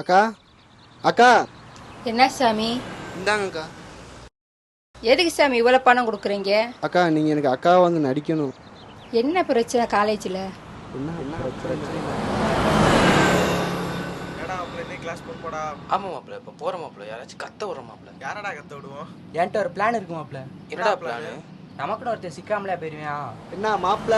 அக்கா அக்கா. என்ன சாமி? இந்தாங்கக்கா. எதுக்கு சாமி இவ்வளோ பணம் கொடுக்குறீங்க? அக்கா நீங்கள் எனக்கு அக்காவை வந்து நடிக்கணும். என்ன பிரச்சனை காலேஜில் என்ன என்ன பிரச்சனை? கிளாஸ் போடா ஆமா மாப்ள இப்ப போற மாப்ள யாராச்சும் கத்த வர மாப்ள யாரடா கத்த விடுவோம்? என்கிட்ட ஒரு பிளான் இருக்கு மாப்ள என்னடா பிளானு நமக்குன்னு ஒருத்தன் சிக்காமலே போயிருவான் என்ன மாப்பிள?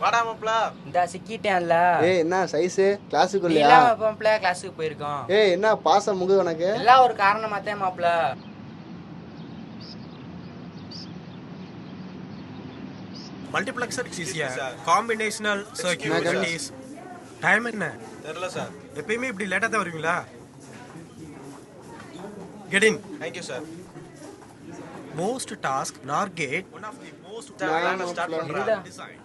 வாடா மாப்ள இந்த சிக்கிட்டேன்ல. ஏய் என்ன சைஸு நீ கிளாஸுக்குள்ளையா இல்லாம மாப்ள கிளாஸுக்கு போயிருக்கோம். ஏய் என்ன பாசம் முகு உனக்கு? எல்லாம் ஒரு காரணமா தான் மாப்ள மல்டிப்ளெக்சர் காம்பினேஷனல் சர்க்கியூட்டிஸ் டைம் என்ன? தெரியல சார். எப்பயுமே இப்படி லேட்டா தான் வருவீங்களா? Get in thank you sir most task nor get one of the most start பண்ற டிசைன்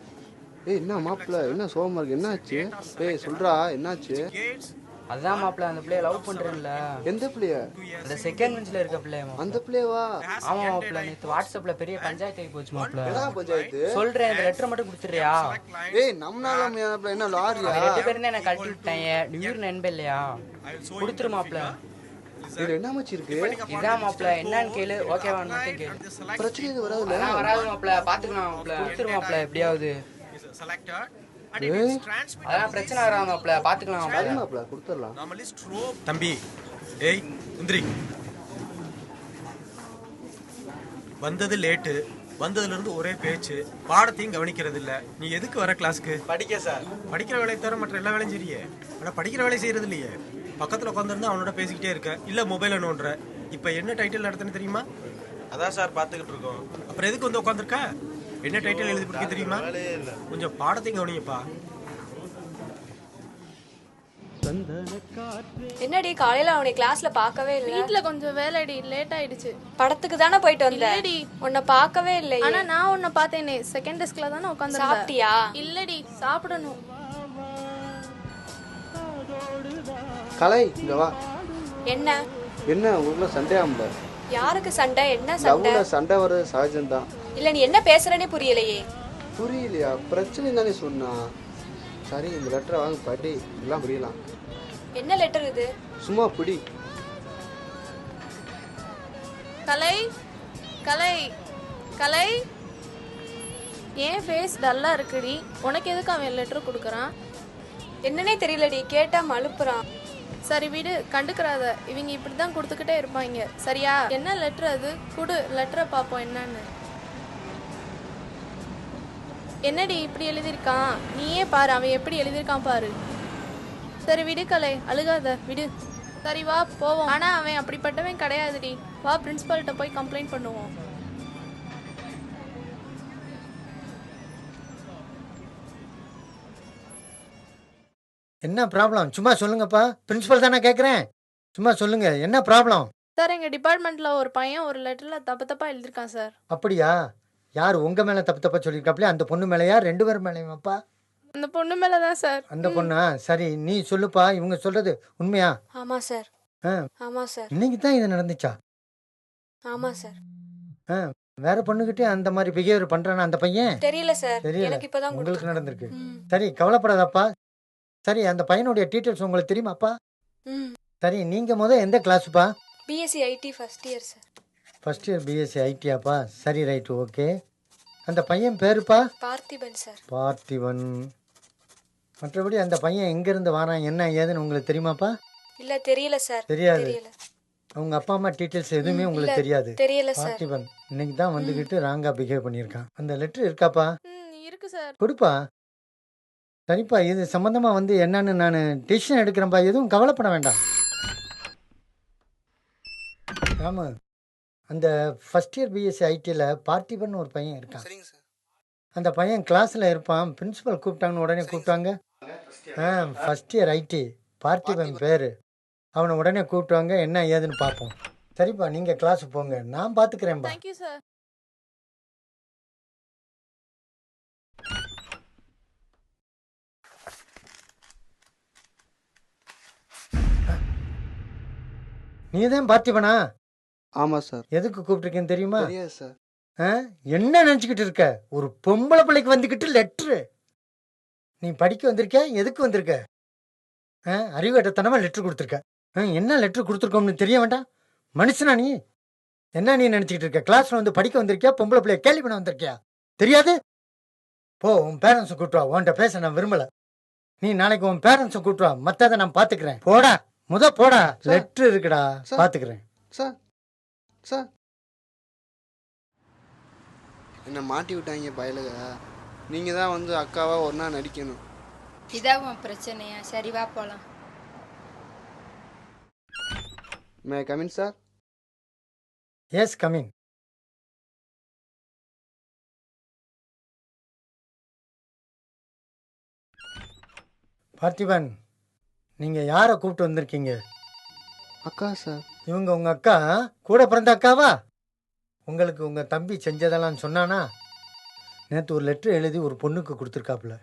ஏய் என்ன மாப்பிள என்ன சோகமா இருக்கு என்னாச்சு ஏய் சொல்றா என்னாச்சு? கேட்ஸ் அதான் மாப்ள அந்த பிள்ளைய லவ் பண்றேன்ல. எந்த பிள்ளைய? அந்த செகண்ட் பெஞ்ச்ல இருக்க பிள்ளைய மாப்ள. அந்த பிள்ளையவா? ஆமா மாப்ள நேத்து வாட்ஸ்அப்ல பெரிய பஞ்சாயத்து ஆகி போச்சு மாப்ள என்ன பஞ்சாயத்து? சொல்றேன் இந்த லெட்டர் மட்டும் கொடுத்துறியா ஏய் நம்மளால மாப்பிள என்ன லாரியா ரெண்டு பேரும் என்ன கழட்டி விட்டாங்க. நியூர் நண்பன் இல்லையா? கொடுத்துரு மாப்ள இது என்ன மச்சி இருக்கு? இதான் மாப்ள என்னன்னு கேளு. ஓகேவான்னு மட்டும் கேளு. பிரச்சனை அதெல்லாம் வராது மாப்ள பாத்துக்கலாம் மாப்ள கொடுத்துரு மாப்ள எப்படியாவது. Selected? அதெல்லாம் பிரச்சனை பாத்துக்கலாம் கொடுத்துடலாம். stroke தம்பி ஏய் இந்திரி வந்தது லேட்டு வந்ததுல இருந்து ஒரே பேச்சு. பாடத்தையும் கவனிக்கிறது இல்ல நீ எதுக்கு வர கிளாஸ்க்கு படிக்க சார் படிக்கிற வேலையை தவிர மற்ற எல்லா வேலையும் செய்றியே. ஆனா படிக்கிற வேலையை செய்யறது இல்லையே பக்கத்துல உட்காந்துருந்து அவனோட பேசிக்கிட்டே இருக்க. இல்ல மொபைல நோண்டுற இப்ப என்ன டைட்டில் நடத்துன்னு தெரியுமா? அதான் சார் பார்த்துக்கிட்டு இருக்கோம். அப்புறம் எதுக்கு வந்து உட்காந்துருக்க என்ன டைட்டில் எழுதி பிடிக்க தெரியுமா? கொஞ்சம் பாடத்தையும் கவனிங்கப்பா. என்னடி காலையில அவனை கிளாஸ்ல பார்க்கவே இல்ல. வீட்ல கொஞ்சம் வேலைடி லேட் ஆயிடுச்சு. படத்துக்கு தானே போயிட்டு வந்த? இல்லடி. உன்னை பார்க்கவே இல்லை ஆனா நான் உன்னை பார்த்தேனே. செகண்ட் டெஸ்க்ல தானே உட்கார்ந்து சாப்பிட்டியா? இல்லடி சாப்பிடணும். கலை இங்க வா. என்ன? என்ன உங்களுக்குள்ள சண்டே ஆம்பல யாருக்கு சண்டை? என்ன சண்டை? லவ்ல சண்டை வர்றது சகஜம் தான் இல்ல நீ என்ன பேசுறனே புரியலையே. புரியலையா? பிரச்சனை தானே சொன்னா. சரி இந்த லெட்டரை வாங்க படி. எல்லாம் புரியலாம். என்ன லெட்டர் இது? சும்மா பிடி. கலை கலை கலை. ஏன் ஃபேஸ் டல்லா இருக்குடி? உனக்கு எதுக்கு அவன் லெட்டர் கொடுக்குறான்? என்னன்னே தெரியலடி கேட்டா மழுப்புறான். சரி விடு கண்டுக்கிறாத. இவங்க இப்படி தான் கொடுத்துக்கிட்டே இருப்பாங்க. சரியா? என்ன லெட்டர் அது? குடு லெட்டரை பார்ப்போம் என்னன்னு. என்னடி இப்படி எழுதியிருக்கான்? நீயே பாரு அவன் எப்படி எழுதியிருக்கான் பாரு. சரி விடு கலை. அழுகாத விடு. சரி வா போவோம். ஆனா அவன் அப்படிப்பட்டவன் கிடையாதுடி. வா பிரின்ஸ்பால்கிட்ட போய் கம்ப்ளைண்ட் பண்ணுவோம். என்ன ப்ராப்ளம் சும்மா சொல்லுங்கப்பா. பிரின்சிபல் தானே கேட்குறேன் சும்மா சொல்லுங்க. என்ன ப்ராப்ளம் சார் எங்க டிபார்ட்மெண்ட்ல ஒரு பையன் ஒரு லெட்டர்ல தப்பு தப்பா எழுதியிருக்கான் சார். அப்படியா? யார்? உங்க மேல தப்பு தப்பா சொல்லியிருக்காப்லையா? அந்த பொண்ணு மேலயா? ரெண்டு பேர் மேலேயுமாப்பா? அந்த பொண்ணு மேல தான் சார். அந்த பொண்ணா? சரி நீ சொல்லுப்பா. இவங்க சொல்றது உண்மையா? ஆமா சார். ஆ. ஆமா சார். இன்னைக்கு தான் இது நடந்துச்சா? ஆமா சார். வேற பொண்ணுகிட்டே அந்த மாதிரி பிஹேவியர் பண்றானா அந்த பையன்? தெரியல சார். தெரியல. எனக்கு இப்பதான் உங்களுக்கு நடந்திருக்கு. சரி கவலைப்படாதப்பா. சரி அந்த பையனுடைய டீட்டெயில்ஸ் உங்களுக்கு தெரியுமாப்பா? சரி நீங்க முத எந்த கிளாஸ்ப்பா B Sc IT first year sir first year B Sc ஐடியாப்பா சரி ரைட்டு ஓகே அந்த பையன் பேருப்பா? பார்த்திபன் சார் பார்த்திபன். மற்றபடி அந்த பையன் எங்கேருந்து வரான் என்ன ஏதுன்னு உங்களுக்கு தெரியுமாப்பா? இல்ல தெரியல சார் தெரியாது. அவங்க அப்பா அம்மா டீட்டெயில்ஸ் எதுவுமே உங்களுக்கு தெரியாது. தெரியல சார் பார்த்திபன் இன்னைக்கு தான் வந்துக்கிட்டு ராங்கா பிஹேவ் பண்ணியிருக்கான். அந்த லெட்டர் இருக்காப்பா? இருக்கு சார் கொடுப்பா. சரிப்பா இது சம்மந்தமா வந்து என்னன்னு நான் டெசிஷன் எடுக்கிறேன்ப்பா எதுவும் கவலைப்பட வேண்டாம். ராமு அந்த ஃபர்ஸ்ட் இயர் பிஎஸ்சி ஐடியில் பார்த்திபன் ஒரு பையன் இருக்கான். சரிங்க சார். அந்த பையன் கிளாஸில் இருப்பான். பிரின்சிபல் கூப்பிட்டாங்கன்னு உடனே கூப்பிட்டாங்க. ஆ ஃபர்ஸ்ட் இயர் ஐடி பார்த்திபன் பேர். அவனை உடனே கூப்பிட்டாங்க. என்ன ஏதுன்னு பார்ப்போம். சரிப்பா நீங்கள் கிளாஸ் போங்க. நான் பார்த்துக்கிறேன்ப்பா நீ தான் பார்த்திபனா? ஆமாம் சார். எதுக்கு கூப்பிட்டுருக்கேன்னு தெரியுமா? தெரியாது சார். ஆ? என்ன நினச்சிக்கிட்டு இருக்க? ஒரு பொம்பளை பிள்ளைக்கு வந்துக்கிட்டு லெட்ரு நீ படிக்க வந்திருக்க? எதுக்கு வந்திருக்க? ஆ? அறிவட்டத்தனமாக லெட்ரு கொடுத்துருக்க. ஆ, என்ன லெட்ரு கொடுத்துருக்கோம்னு தெரிய வேண்டாம். மனுஷனா நீ? என்ன நீ நினச்சிக்கிட்டு இருக்க? கிளாஸில் வந்து படிக்க வந்திருக்கியா? பொம்பளை பிள்ளைய கேள்வி பண்ண வந்திருக்கியா? தெரியாது? போ உன் பேரண்ட்ஸை கூட்டு வா. உன்கிட்ட பேச நான் விரும்பல. நீ நாளைக்கு உன் பேரண்ட்ஸை கூட்டு வா. மற்றதை நான் பார்த்துக்கிறேன். போடா. முத போடா. லெட்ரு இருக்குடா. சார். பார்த்துக்கிறேன் சார். சார். என்னை மாட்டி விட்டாங்க பயலுக? நீங்கள் தான் வந்து அக்காவா ஒன்றா நடிக்கணும். இதான் உன் பிரச்சனையா? சரி வா போலாம். May come in sir yes coming Parthiban நீங்கள் யாரை கூப்பிட்டு வந்திருக்கீங்க? அக்கா சார். இவங்க உங்கள் அக்கா? கூட பிறந்த அக்காவா? உங்களுக்கு உங்கள் தம்பி செஞ்சதெல்லாம் சொன்னானா? நேற்று ஒரு லெட்டர் எழுதி ஒரு பொண்ணுக்கு கொடுத்துருக்காப்புல.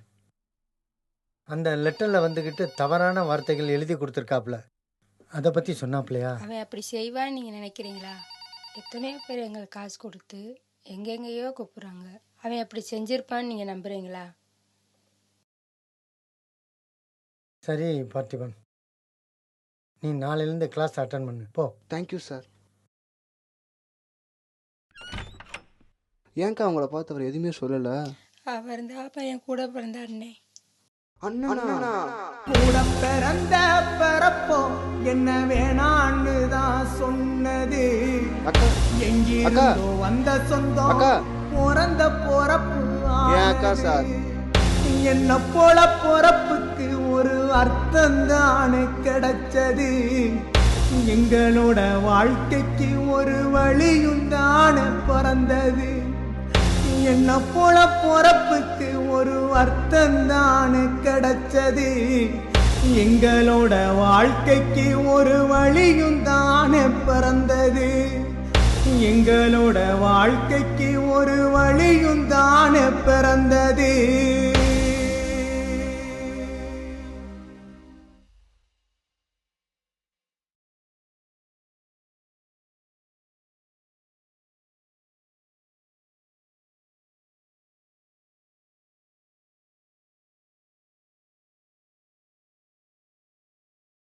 அந்த லெட்டரில் வந்துக்கிட்டு தவறான வார்த்தைகள் எழுதி கொடுத்துருக்காப்புல. அதை பற்றி சொன்னாப்புலையா? அவன் அப்படி செய்வான்னு நீங்கள் நினைக்கிறீங்களா? எத்தனையோ பேர் எங்களுக்கு காசு கொடுத்து எங்கெங்கேயோ கூப்பிட்றாங்க. அவன் அப்படி செஞ்சிருப்பான்னு நீங்கள் நம்புறீங்களா? சரி பார்த்திபன். நீ நாளையிலேருந்து கிளாஸ் அட்டன் பண்ணு. போ. தேங்க்யூ சார் ஏன்க்கா அவங்கள பார்த்து அவர் எதுவுமே சொல்லலை? அவர் தான் பையன் கூட பிறந்த அண்ணே. அண்ணா. கூட பிறந்த பிறப்போ என்ன வேணான்னு தான் சொன்னது. அக்கா. எங்கிருந்தோ வந்த சொந்தம். பிறந்த பொறப்பு ஏன் அக்கா சார்? என்ன போல பொறப்புக்கு ஒரு அர்த்தம் தானே கிடைச்சது. எங்களோட வாழ்க்கைக்கு ஒரு வழியும் தானே பிறந்தது. என்ன போல பொறப்புக்கு ஒரு அர்த்தம் தானே கிடைச்சது. எங்களோட வாழ்க்கைக்கு ஒரு வழியும் தானே பிறந்தது. எங்களோட வாழ்க்கைக்கு ஒரு வழியும் தானே பிறந்தது.